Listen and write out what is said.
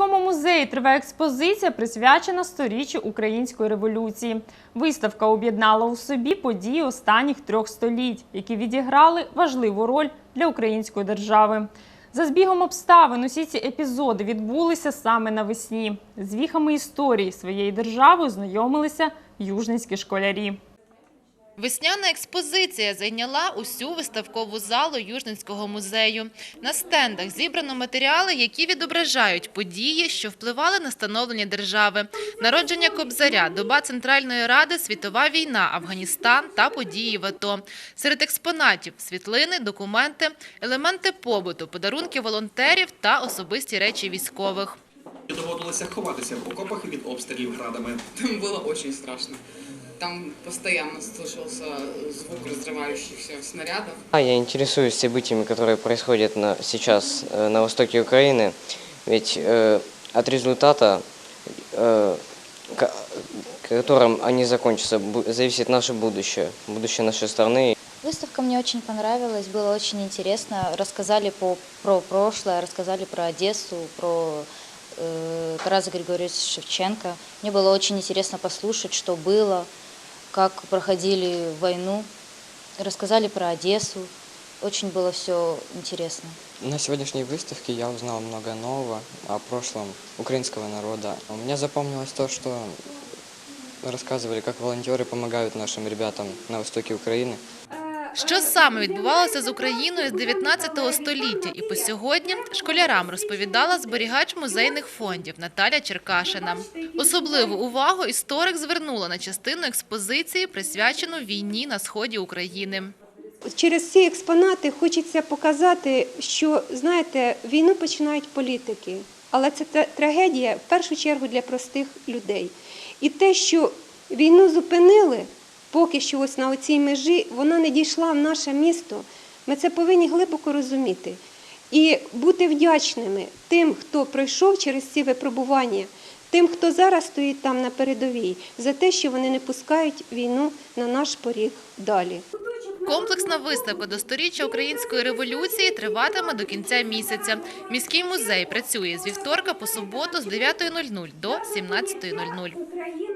Южнському музеї триває експозиція, присвячена сторіччю української революції. Виставка об'єднала у собі події останніх трьох століть, які відіграли важливу роль для української держави. За збігом обставин усі ці епізоди відбулися саме навесні. З віхами історії своєї держави знайомилися южницькі школярі. Весняна експозиція зайняла усю виставкову залу Южненського музею. На стендах зібрано матеріали, які відображають події, що впливали на становлення держави, народження Кобзаря, доба Центральної Ради, світова війна, Афганістан та події в АТО. Серед експонатів – світлини, документи, елементи побуту, подарунки волонтерів та особисті речі військових. Доводилося ховатися в окопах від обстрілів градами. Там было очень страшно. Там постоянно слышался звук разрывающихся снарядов. А, я интересуюсь событиями, которые происходят на, сейчас э, на востоке Украины, ведь э, от результата, э, ко- которым они закончатся, бу- зависит наше будущее, будущее нашей страны. Выставка мне очень понравилась, было очень интересно. Рассказали по, про прошлое, рассказали про Одессу, про э, Тараса Григорьевича Шевченко. Мне было очень интересно послушать, что было, как проходили войну. Рассказали про Одессу. Очень было все интересно. На сегодняшней выставке я узнал много нового о прошлом украинского народа. У меня запомнилось то, что рассказывали, как волонтеры помогают нашим ребятам на востоке Украины. Що саме відбувалося з Україною з 19 століття і по сьогодні школярам розповідала зберігач музейних фондів Наталя Черкашина. Особливу увагу історик звернула на частину експозиції, присвячену війні на сході України. Через ці експонати хочеться показати, що знаєте, війну починають політики, але це трагедія в першу чергу для простих людей. І те, що війну зупинили, поки що ось на оцій межі, вона не дійшла в наше місто. Ми це повинні глибоко розуміти і бути вдячними тим, хто пройшов через ці випробування, тим, хто зараз стоїть там на передовій, за те, що вони не пускають війну на наш поріг далі. Комплексна виставка до сторіччя української революції триватиме до кінця місяця. Міський музей працює з вівторка по суботу з 9.00 до 17.00.